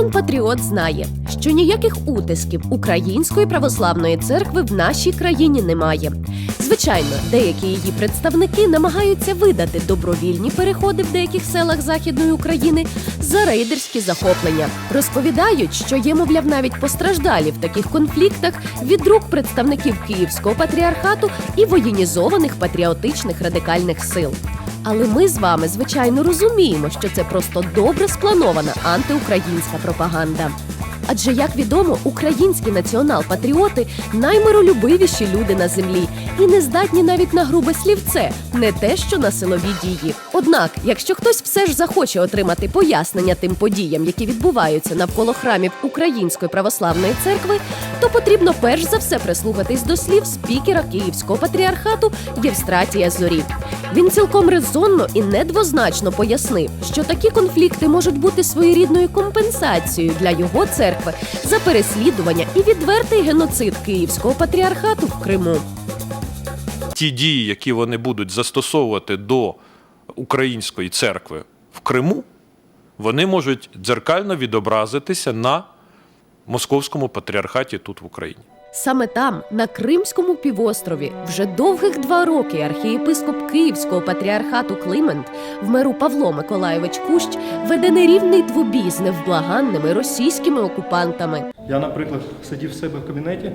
Кожен патріот знає, що ніяких утисків Української православної церкви в нашій країні немає. Звичайно, деякі її представники намагаються видати добровільні переходи в деяких селах Західної України за рейдерські захоплення. Розповідають, що є, мовляв, навіть постраждалі в таких конфліктах від рук представників Київського патріархату і воєнізованих патріотичних радикальних сил. Але ми з вами, звичайно, розуміємо, що це просто добре спланована антиукраїнська пропаганда. Адже, як відомо, українські націонал-патріоти наймиролюбивіші люди на землі і не здатні навіть на грубе слівце, не те, що на силові дії. Однак, якщо хтось все ж захоче отримати пояснення тим подіям, які відбуваються навколо храмів Української православної церкви, то потрібно перш за все прислухатись до слів спікера Київського патріархату Євстратія Зорі. Він цілком резонно і недвозначно пояснив, що такі конфлікти можуть бути своєрідною компенсацією для його церкви за переслідування і відвертий геноцид Київського патріархату в Криму. ті дії, які вони будуть застосовувати до української церкви в Криму, вони можуть дзеркально відобразитися на московському патріархаті тут в Україні. Саме там, на Кримському півострові, вже довгих два роки архієпископ Київського патріархату Климент в меру Павло Миколаєвич Кущ веде нерівний двобій з невблаганними російськими окупантами. Я, наприклад, сидів в себе в кабінеті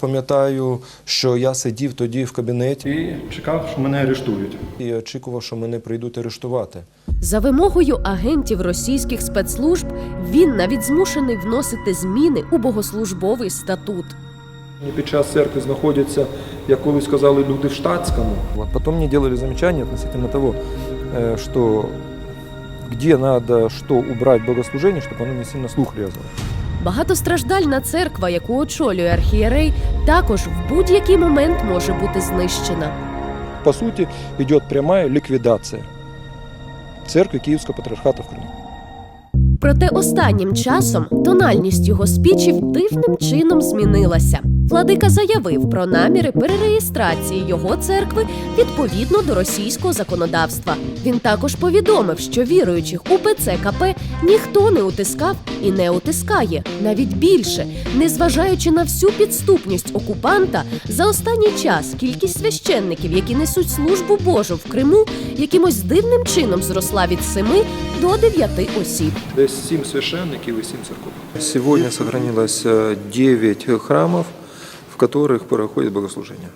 Пам'ятаю, що я сидів тоді в кабінеті і чекав, що мене арештують. і очікував, що мене прийдуть арештувати. За вимогою агентів російських спецслужб він навіть змушений вносити зміни у богослужбовий статут. Під час церкви знаходяться, як колись казали, люди в штатському. Вот. Потом мне делали замечания относительно того, э, что где надо что убрать в богослужение, чтобы не сильно слух резало. Багатостраждальна церква, яку очолює архієрей, також в будь-який момент може бути знищена. По суті, йде пряма ліквідація церкви Київського патріархату в Криму. Проте останнім часом тональність його спічів дивним чином змінилася. Владика заявив про наміри перереєстрації його церкви відповідно до російського законодавства. Він також повідомив, що віруючих у ПЦКП ніхто не утискав і не утискає, навіть більше, незважаючи на всю підступність окупанта, за останній час кількість священників, які несуть службу Божу в Криму, якимось дивним чином зросла від 7 до 9 осіб. Десь сім священників і сім церков. Сегодня сохранилось э, 9 храмов, в которых проходит богослужение.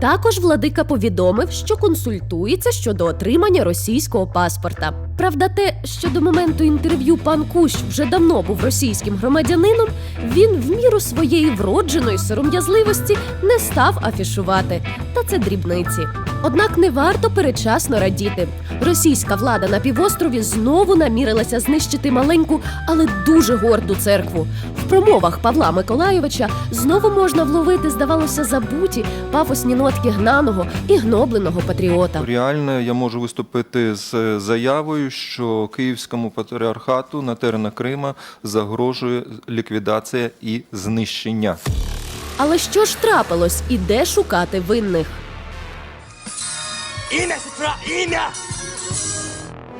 Також владика повідомив, що консультується щодо отримання російського паспорта. Правда, те, що до моменту інтерв'ю пан Кущ вже давно був російським громадянином, він в міру своєї вродженої сором'язливості не став афішувати. Та це дрібниці. Однак не варто передчасно радіти. Російська влада на півострові знову намірилася знищити маленьку, але дуже горду церкву. В промовах Павла Миколайовича знову можна вловити, здавалося, забуті пафосні нотки гнаного і гнобленого патріота. Реально я можу виступити з заявою, що Київському патріархату на теренах Крима загрожує ліквідація і знищення. Але що ж трапилось і де шукати винних? Ім'я, сестра, ім'я!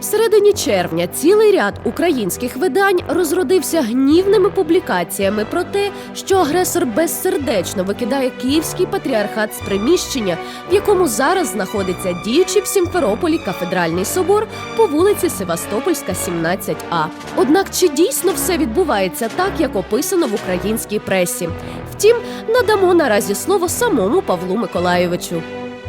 В середині червня цілий ряд українських видань розродився гнівними публікаціями про те, що агресор безсердечно викидає київський патріархат з приміщення, в якому зараз знаходиться діючий в Сімферополі кафедральний собор по вулиці Севастопольська, 17А. Однак чи дійсно все відбувається так, як описано в українській пресі? Втім, надамо наразі слово самому Павлу Миколайовичу.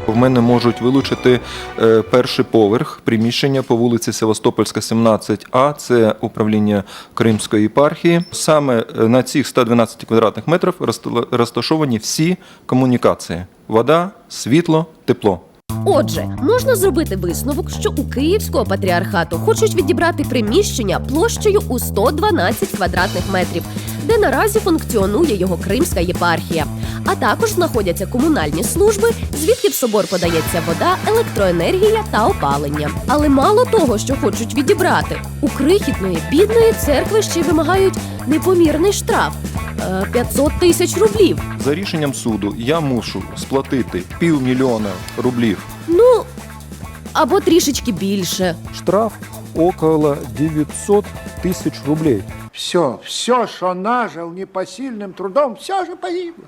В мене можуть вилучити е, перший поверх приміщення по вулиці Севастопольська, 17А. Це управління Кримської єпархії. Саме е, на цих 112 квадратних метрів розташовані всі комунікації: вода, світло, тепло. Отже, можна зробити висновок, що у Київського патріархату хочуть відібрати приміщення площею у 112 квадратних метрів, де наразі функціонує його Кримська єпархія. А також знаходяться комунальні служби, звідки в собор подається вода, електроенергія та опалення. Але мало того, що хочуть відібрати, у крихітної бідної церкви ще вимагають непомірний штраф е, 500 тисяч рублів. За рішенням суду я мушу сплатити півмільйона рублів. Ну або трішечки більше. Штраф около 900 тисяч рублей. Все, все, что нажил непосильным трудом, все же погибло.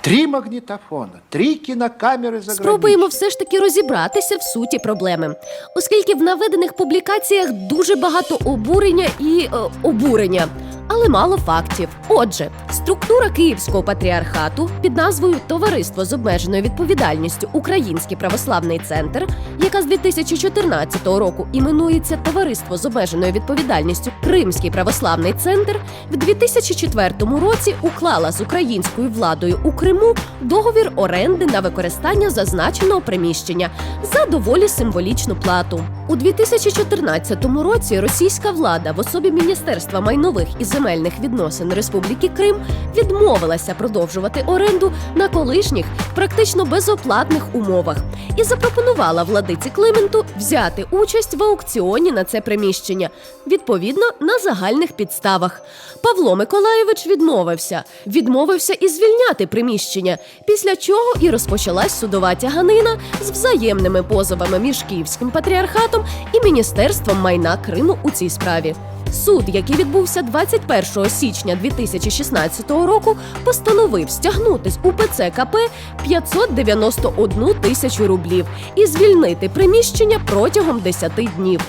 Три магнітофона, три кінокамери за Спробуємо все ж таки розібратися в суті проблеми, оскільки в наведених публікаціях дуже багато обурення і е, обурення, але мало фактів. Отже, структура Київського патріархату під назвою Товариство з обмеженою відповідальністю Український православний центр, яка з 2014 року іменується Товариство з обмеженою відповідальністю Кримський православний центр, в 2004 році уклала з українською владою у Криму договір оренди на використання зазначеного приміщення за доволі символічну плату. У 2014 році російська влада в особі Міністерства майнових і земельних відносин Республіки Крим відмовилася продовжувати оренду на колишніх практично безоплатних умовах і запропонувала владиці Клименту взяти участь в аукціоні на це приміщення, відповідно на загальних підставах. Павло Миколаєвич відмовився, відмовився і звільняти приміщення, після чого і розпочалась судова тяганина з взаємними позовами між Київським патріархатом і Міністерством майна Криму у цій справі. Суд, який відбувся 21 січня 2016 року, постановив стягнути з УПЦ КП 591 тисячу рублів і звільнити приміщення протягом 10 днів.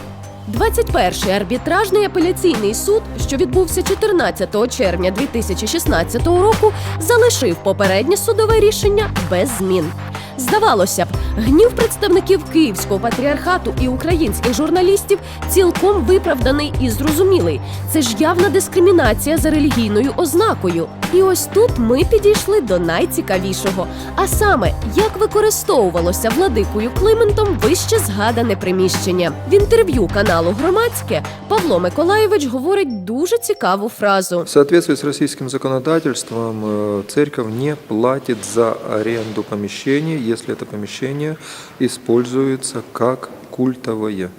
21-й арбітражний апеляційний суд, що відбувся 14 червня 2016 року, залишив попереднє судове рішення без змін. Здавалося б, гнів представників Київського патріархату і українських журналістів цілком виправданий і зрозумілий. Це ж явна дискримінація за релігійною ознакою. І ось тут ми підійшли до найцікавішого. А саме, як використовувалося владикою Климентом вище згадане приміщення. В інтерв'ю каналу Громадське Павло Миколаєвич говорить дуже цікаву фразу. В с российским законодательством э, церковь не платит за аренду помещений, если это помещение используется как культовое.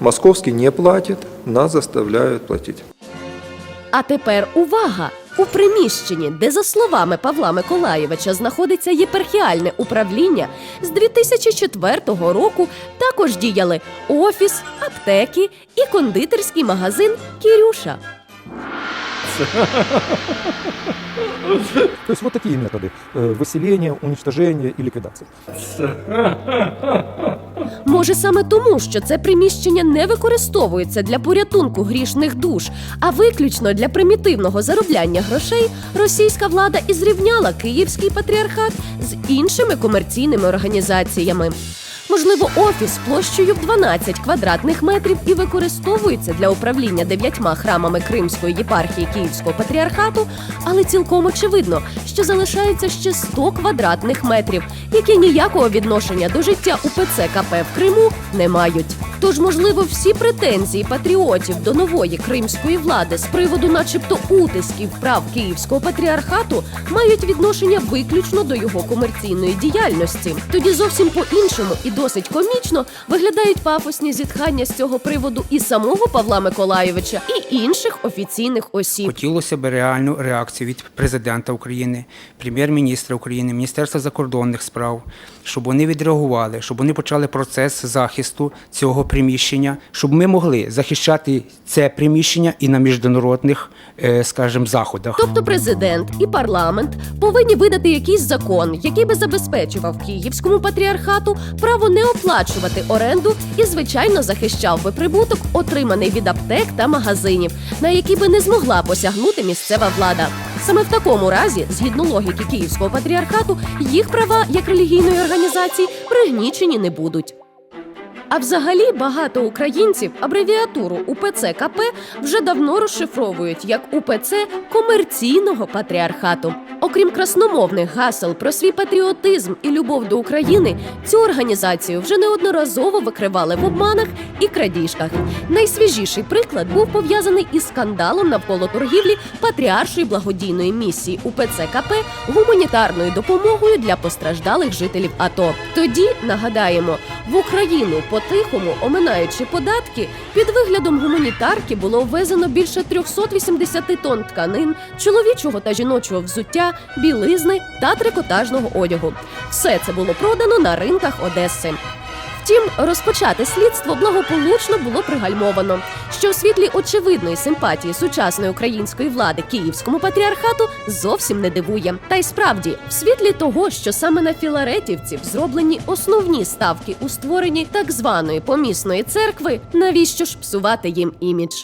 Московский не платит, нас заставляют платить. А тепер увага! У приміщенні, де, за словами Павла Миколаєвича, знаходиться єпархіальне управління, з 2004 року також діяли офіс, аптеки і кондитерський магазин Кірюша То есть вот такие методы э, выселения, уничтожения и ликвидации. Може, саме тому, що це приміщення не використовується для порятунку грішних душ, а виключно для примітивного заробляння грошей, російська влада і зрівняла Київський патріархат з іншими комерційними організаціями. Можливо, офіс площею в 12 квадратних метрів і використовується для управління дев'ятьма храмами Кримської єпархії Київського патріархату, але цілком очевидно, що залишається ще 100 квадратних метрів, які ніякого відношення до життя УПЦ КП в Криму не мають. Тож, можливо, всі претензії патріотів до нової кримської влади з приводу, начебто, утисків прав Київського патріархату мають відношення виключно до його комерційної діяльності. Тоді зовсім по-іншому і досить комічно виглядають пафосні зітхання з цього приводу і самого Павла Миколайовича, і інших офіційних осіб. Хотілося б реальну реакцію від президента України, прем'єр-міністра України, Міністерства закордонних справ, щоб вони відреагували, щоб вони почали процес захисту цього приміщення, щоб ми могли захищати це приміщення і на міжнародних, е, скажімо, заходах. Тобто президент і парламент повинні видати якийсь закон, який би забезпечував київському патріархату право не оплачувати оренду і, звичайно, захищав би прибуток, отриманий від аптек та магазинів, на які би не змогла посягнути місцева влада. Саме в такому разі, згідно логіки київського патріархату, їх права як релігійної організації пригнічені не будуть. А взагалі багато українців абревіатуру УПЦ КП вже давно розшифровують як УПЦ комерційного патріархату. Окрім красномовних гасел про свій патріотизм і любов до України, цю організацію вже неодноразово викривали в обманах і крадіжках. Найсвіжіший приклад був пов'язаний із скандалом навколо торгівлі патріаршої благодійної місії УПЦ КП гуманітарною допомогою для постраждалих жителів АТО. Тоді нагадаємо, в Україну по-тихому, оминаючи податки, під виглядом гуманітарки було ввезено більше 380 тонн тканин, чоловічого та жіночого взуття, білизни та трикотажного одягу. Все це було продано на ринках Одеси. Втім, розпочати слідство благополучно було пригальмовано, що у світлі очевидної симпатії сучасної української влади Київському патріархату зовсім не дивує. Та й справді, в світлі того, що саме на філаретівців зроблені основні ставки у створенні так званої помісної церкви, навіщо ж псувати їм імідж?